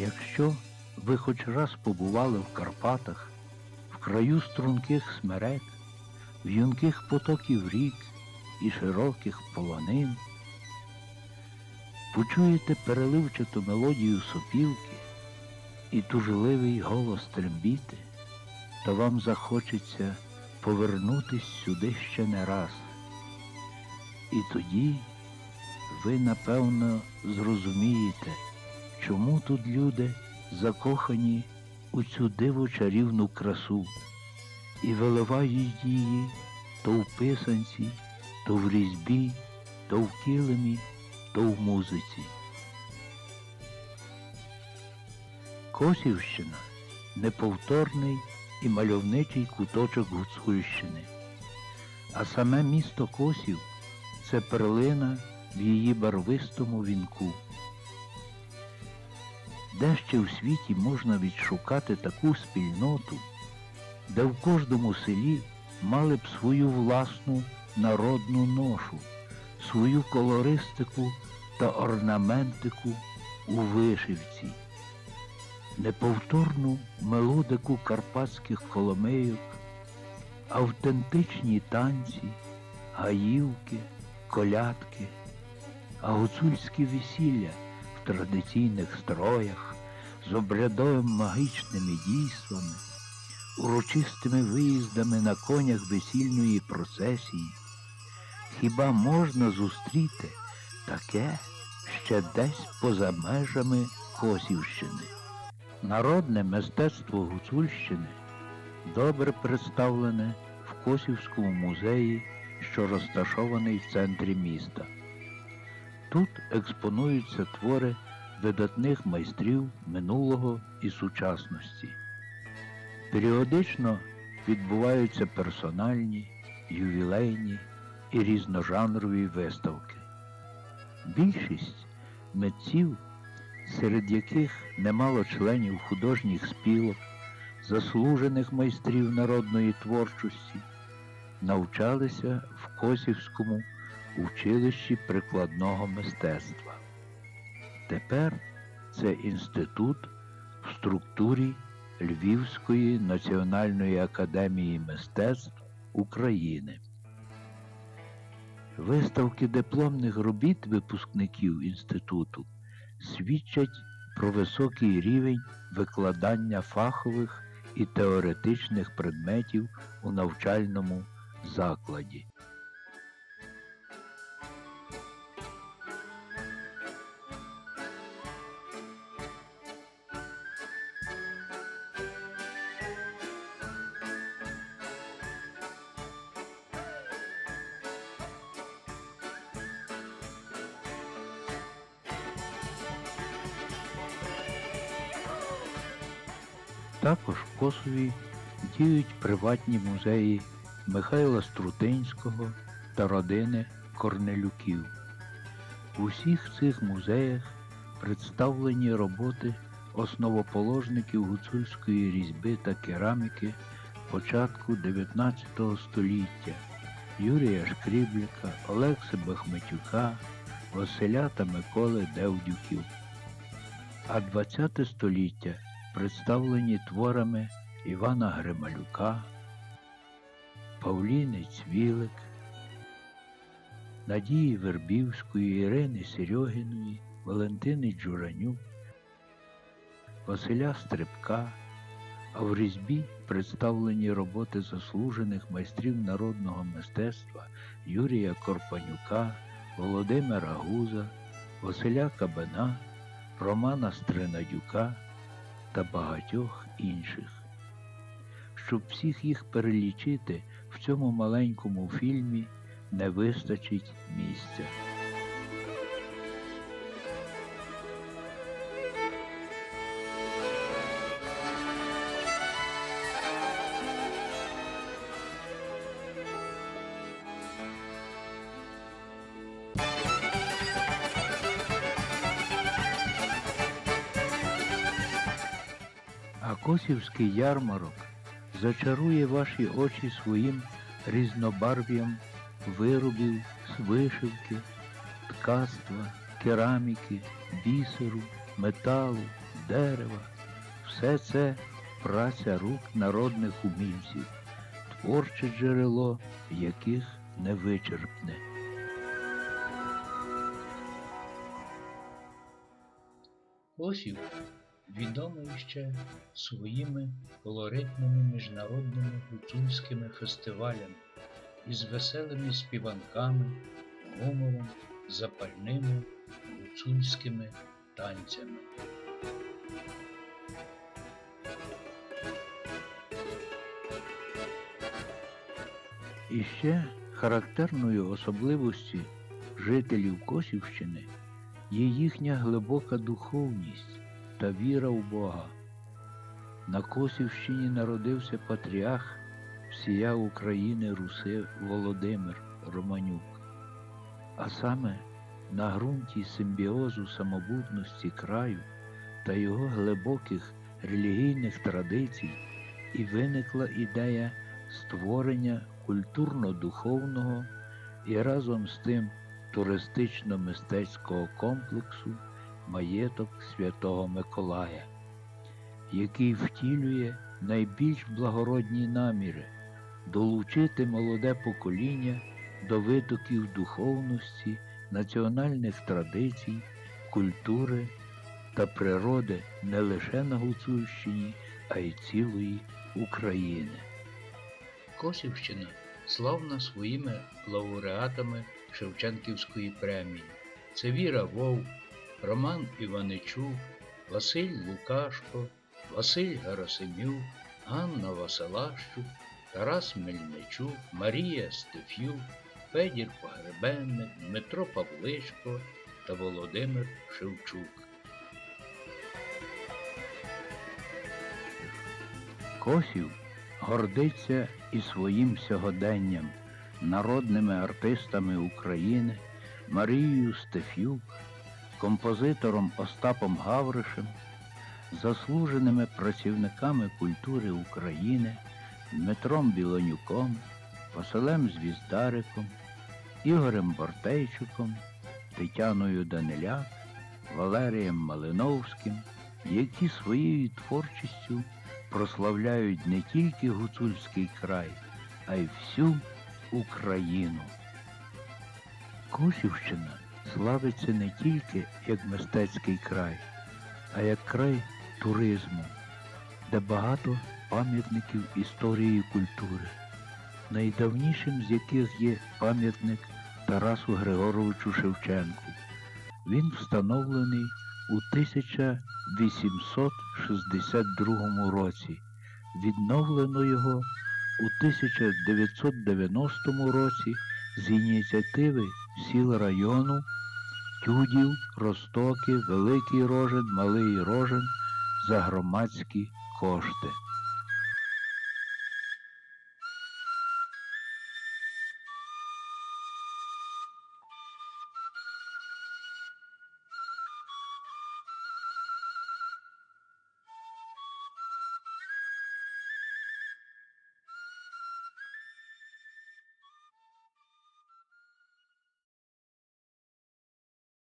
Якщо ви хоч раз побували в Карпатах, в краю струнких смерек, в юнких потоків рік і широких полонин, почуєте переливчату мелодію сопілки і тужливий голос трембіти, то вам захочеться повернутись сюди ще не раз. І тоді ви, напевно, зрозумієте, чому тут люди закохані у цю диву чарівну красу і виливають її то в писанці, то в різьбі, то в килимі, то в музиці. Косівщина неповторний і мальовничий куточок Гуцульщини, а саме місто Косів це перлина в її барвистому вінку. Де ще в світі можна відшукати таку спільноту, де в кожному селі мали б свою власну народну ношу, свою колористику та орнаментику у вишивці, неповторну мелодику карпатських коломийок, автентичні танці, гаївки, колядки, а гуцульські весілля в традиційних строях з обрядовим магічними дійствами, урочистими виїздами на конях весільної процесії. Хіба можна зустріти таке ще десь поза межами Косівщини? Народне мистецтво Гуцульщини добре представлене в Косівському музеї, що розташований в центрі міста. Тут експонуються твори видатних майстрів минулого і сучасності. Періодично відбуваються персональні, ювілейні і різножанрові виставки. Більшість митців, серед яких немало членів художніх спілок, заслужених майстрів народної творчості, навчалися в Косівському училищі прикладного мистецтва. Тепер це інститут в структурі Львівської національної академії мистецтв України. Виставки дипломних робіт випускників інституту свідчать про високий рівень викладання фахових і теоретичних предметів у навчальному закладі. Також в Косові діють приватні музеї Михайла Струтинського та родини Корнелюків. У всіх цих музеях представлені роботи основоположників гуцульської різьби та кераміки початку 19 століття Юрія Шкрібляка, Олекси Бахметюка, Василя та Миколи Девдюків. А 20 століття представлені творами Івана Грималюка, Павліни Цвілик, Надії Вербівської, Ірини Серьогіної, Валентини Джуранюк, Василя Стрибка, а в різьбі представлені роботи заслужених майстрів народного мистецтва Юрія Корпанюка, Володимира Гуза, Василя Кабана, Романа Стринадюка та багатьох інших. Щоб всіх їх перелічити в цьому маленькому фільмі не вистачить місця. Косівський ярмарок зачарує ваші очі своїм різнобарв'ям виробів вишивки, ткацтва, кераміки, бісеру, металу, дерева. Все це праця рук народних умільців, творче джерело яких невичерпне. Осів відомий ще своїми колоритними міжнародними гуцульськими фестивалями із веселими співанками, гумором, запальними гуцульськими танцями. І ще характерною особливості жителів Косівщини є їхня глибока духовність та віра в Бога. На Косівщині народився патріарх всія України Руси Володимир Романюк, а саме на ґрунті симбіозу самобутності краю та його глибоких релігійних традицій і виникла ідея створення культурно-духовного і разом з тим туристично-мистецького комплексу Маєток Святого Миколая, який втілює найбільш благородні наміри долучити молоде покоління до витоків духовності, національних традицій, культури та природи не лише на Гуцульщині, а й цілої України. Косівщина славна своїми лауреатами Шевченківської премії. Це Віра Вовк, Роман Іваничук, Василь Лукашко, Василь Герасимюк, Ганна Василащук, Тарас Мельничук, Марія Стефюк, Федір Погребенник, Дмитро Павличко та Володимир Шевчук. Косів гордиться і своїм сьогоденням, народними артистами України, Марією Стефюк, композитором Остапом Гавришем, заслуженими працівниками культури України, Дмитром Білонюком, Василем Звіздариком, Ігорем Бортейчуком, Тетяною Даниляк, Валерієм Малиновським, які своєю творчістю прославляють не тільки гуцульський край, а й всю Україну. Косівщина славиться не тільки як мистецький край, а як край туризму, де багато пам'ятників історії і культури, найдавнішим з яких є пам'ятник Тарасу Григоровичу Шевченку. Він встановлений у 1862 році. Відновлено його у 1990 році з ініціативи сіл району Тюдів, Ростоки, Великий Рожен, Малий Рожен за громадські кошти.